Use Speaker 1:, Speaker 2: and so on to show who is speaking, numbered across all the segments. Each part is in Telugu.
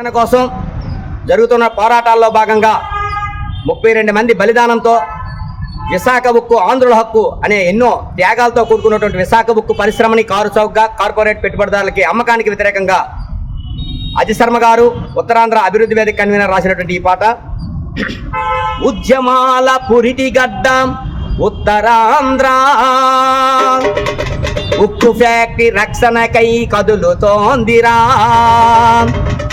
Speaker 1: రక్షణ కోసం జరుగుతున్న పోరాటాల్లో భాగంగా ముప్పై రెండు మంది బలిదానంతో విశాఖ ఉక్కు ఆంధ్రుల హక్కు అనే ఎన్నో త్యాగాలతో కూడుకున్నటువంటి విశాఖ ఉక్కు పరిశ్రమని కారు చౌకగా కార్పొరేట్ పెట్టుబడిదారులకి అమ్మకానికి వ్యతిరేకంగా అజయ్ శర్మ గారు ఉత్తరాంధ్ర అభివృద్ధి వేదిక కన్వీనర్ రాసినటువంటి ఈ పాట. ఉద్యమాల పురిటి గడ్డం ఉత్తరాంధ్ర. ఉక్కు ఫ్యాక్టరీ రక్షణకై కదులుతోందిరా.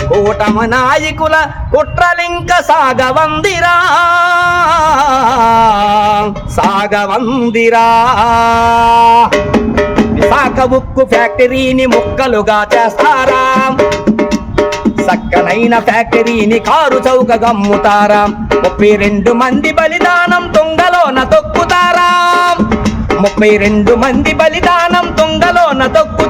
Speaker 1: కూటమ నాయకుల కుట్రలింక సాగవందిరా. సాగవందిరా. విశాఖ ఉక్కు ఫ్యాక్టరీని ముక్కలుగా చేస్తారా? చక్కనైన ఫ్యాక్టరీని కారు చౌక గమ్ముతారా ముప్పై రెండు మంది బలిదానం తుంగలోన తొక్కుతారా? ముప్పై రెండు మంది బలిదానం తుంగలోన తొక్కు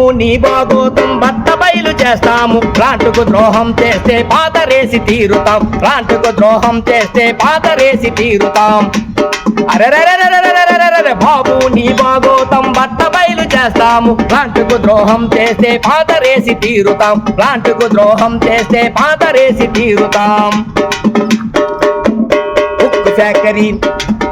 Speaker 1: చేస్తావు నీ బాగోతం బట్ట బయలు చేస్తాము. ప్లాంటుకు ద్రోహం చేస్తే పాత రేసి తీరుతాం. ప్లాంటుకు ద్రోహం చేస్తే పాత రేసి తీరుతాం. అరే బాబు నీ బాగోతం బట్ట బయలు చేస్తాము. ప్లాంటుకు ద్రోహం చేస్తే పాత రేసి తీరుతాం. ప్లాంటుకు ద్రోహం చేస్తే పాత రేసి తీరుతాం. ఉప్పు ఫ్యాక్టరీ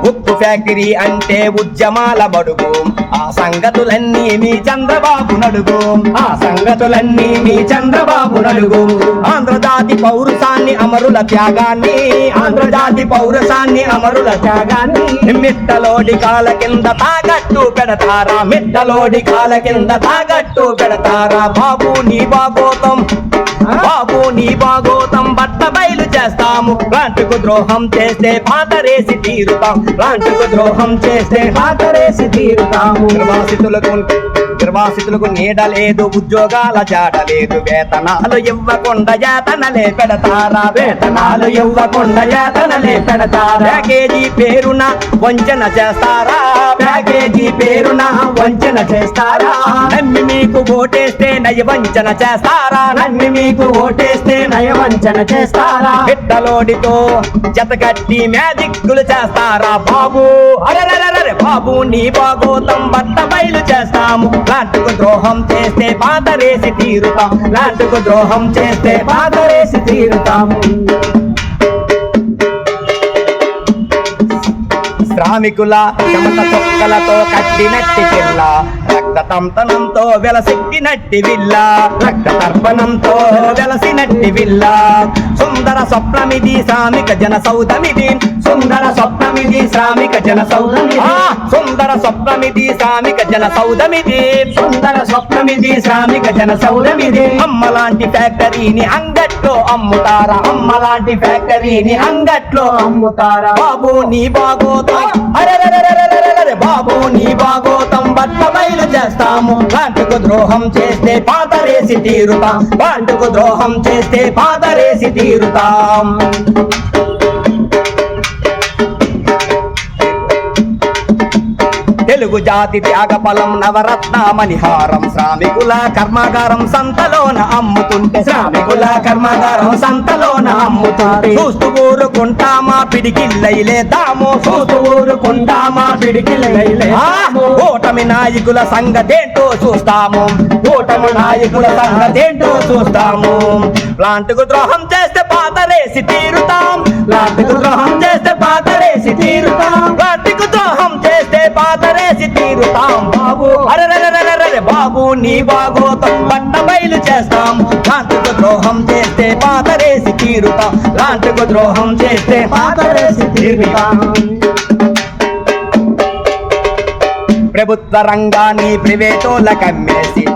Speaker 1: ఉప్పు ఫ్యాక్టరీ అంటే ఉద్యమాల బడుగు. ఆ సంగతులన్నీ మీ చంద్రబాబు నడుగు. ఆ సంగతులన్నీ మీ చంద్రబాబు నడుగు. ఆంధ్రజాతి పౌరుషాన్ని అమరుల త్యాగాన్ని ఆంధ్రజాతి పౌరుషాన్ని అమరుల త్యాగాన్ని మిట్టలోడి కాల కింద తాగట్టు పెడతారా. మిట్టలోడి కాల కింద తాగట్టు పెడతారా. బాబు నీ బాబోతం బాబు నీ బాగోతం బట్ట బయలు చేస్తాము. ప్లాంట్కు ద్రోహం చేస్తే పాతరేసి తీరుతాం. ప్లాంట్కు ద్రోహం చేస్తే పాతరేసి తీరుతాము. నిర్వాసితులకు నిర్వాసితులకు నీడ లేదు ఉద్యోగాల జాడ లేదు. వేతనాలు ఇవ్వకుండా యాతనలే పెడతారా? వేతనాలు ఇవ్వకుండా యాతనలే పెడతారా? కేజీ పేరున వంచన చేస్తారా? ప్యాకేజీ పేరున వంచన చేస్తారా? నమ్మి మీకు ఓటేస్తే నయ వంచన చేస్తారా? నమ్మి మీకు ఓటేస్తే నయ వంచన చేస్తారా? బిడ్డలోడితో జతగట్టి మ్యాజిక్లు చేస్తారా బాబు? అరెరెరెరె బాబు నీ బాగోతం బట్ట బయలు చేస్తాము. లాంటుకు ద్రోహం చేస్తే పాతరేసి తీరుతాం. లాంటుకు ద్రోహం చేస్తే పాతరేసి తీరుతాము. శ్రామికుల చెమట చొక్కలతో కట్టినట్టి పిల్ల రక్త తంతనంతో వెలసెట్టినట్టి విల్ల. రక్త తర్పణంతో వెలసినట్టి విల్ల. సుందర స్వప్నమిది శ్రామిక జన సౌధమిది సుందర స్వప్నమిది శ్రామిక జన సౌధమిది సుందర స్వప్నమిది శ్రామిక జన సౌధమిది రంగమిది శ్రామిక జన సౌరమిది. అమ్మలాంటి ఫ్యాక్టరీని అంగట్లో అమ్ముతారా? అమ్మలాంటి ఫ్యాక్టరీని అంగట్లో అమ్ముతారా? బాబు నీ బాగోతా. అరే బాబు నీ బాగోతం. బట్ట బయలు చేస్తాము. వాటికు ద్రోహం చేస్తే పాతరేసి తీరుతాం. వాటికు ద్రోహం చేస్తే పాతరేసి తీరుతాం. తెలుగు జాతి త్యాగ ఫలం నవరత్న మణిహారం శ్రామికుల కర్మాగారం సంతలోన అమ్ముతుంటే. శ్రామికుల కర్మాగారం సంతలోన అమ్ముతుంటే. చూస్తూ ఊరుకుంటామా పిడికిల్లైలేదాము చూస్తూ ఊరుకుంటామా పిడికిల్లైలే ఓటమి నాయకుల సంగతేంటో చూస్తాము. ఓటమి నాయకుల సంగతేంటో చూస్తాము. ప్లాంట్కు ద్రోహం చేస్తే పాతరేసి తీరుతాం. ప్లాంట్కు ద్రోహం చేస్తే పాతరేసి తీరుతాం. ప్లాంట్కు ద్రోహం చేస్తే పాతరేసి తీరుతాం. బాబు. అరెరెరెరెరెరె బాబు నీ బాగోతం బట్ట బయలు చేస్తాం. లాంటికు ద్రోహం చేస్తే పాతరేసి తీరుతాం. లాంటికు ద్రోహం చేస్తే పాతరేసి తీరుతాం. ప్రభుత్వ రంగాన్ని ప్రైవేటోల కమ్మేసి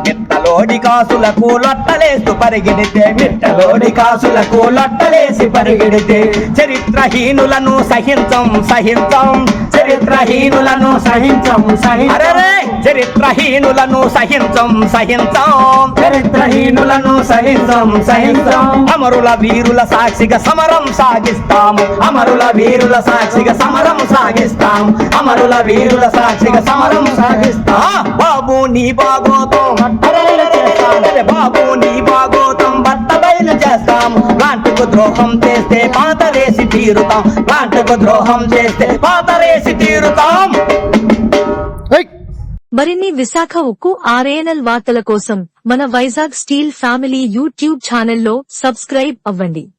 Speaker 1: మిట్టలోడి కాసులకు లొట్టలేస్తూ పరిగెడితే మిట్టలోడి కాసులకు లొట్టలేసి పరిగెడితే చరిత్రహీనులను సహించం సహించం. చరిత్రహీనులను సహించం సహించరే చరిత్రహీనులను సహించం సహించం. చరిత్రహీనులను సహించం సహించం. అమరుల వీరుల సాక్షిగా సమరం సాగిస్తాము అమరుల వీరుల సాక్షిగా సమరం సాగిస్తాం. అమరుల వీరుల సాక్షిగా సమరం సాగిస్తా. బాబు నీ బాగోతం బాబు నీ బాగోతం బట్ట బయలు చేస్తాం. లాంటికు ద్రోహం చేస్తే పాతరేసి తీరుతాం. లాంటికు ద్రోహం చేస్తే పాతరేసి తీరుతాం.
Speaker 2: మరిన్ని విశాఖ ఉక్కు ఆర్ఏఎన్ఎల్ వార్తల కోసం మన వైజాగ్ స్టీల్ ఫ్యామిలీ యూట్యూబ్ ఛానల్లో సబ్స్క్రైబ్ అవ్వండి.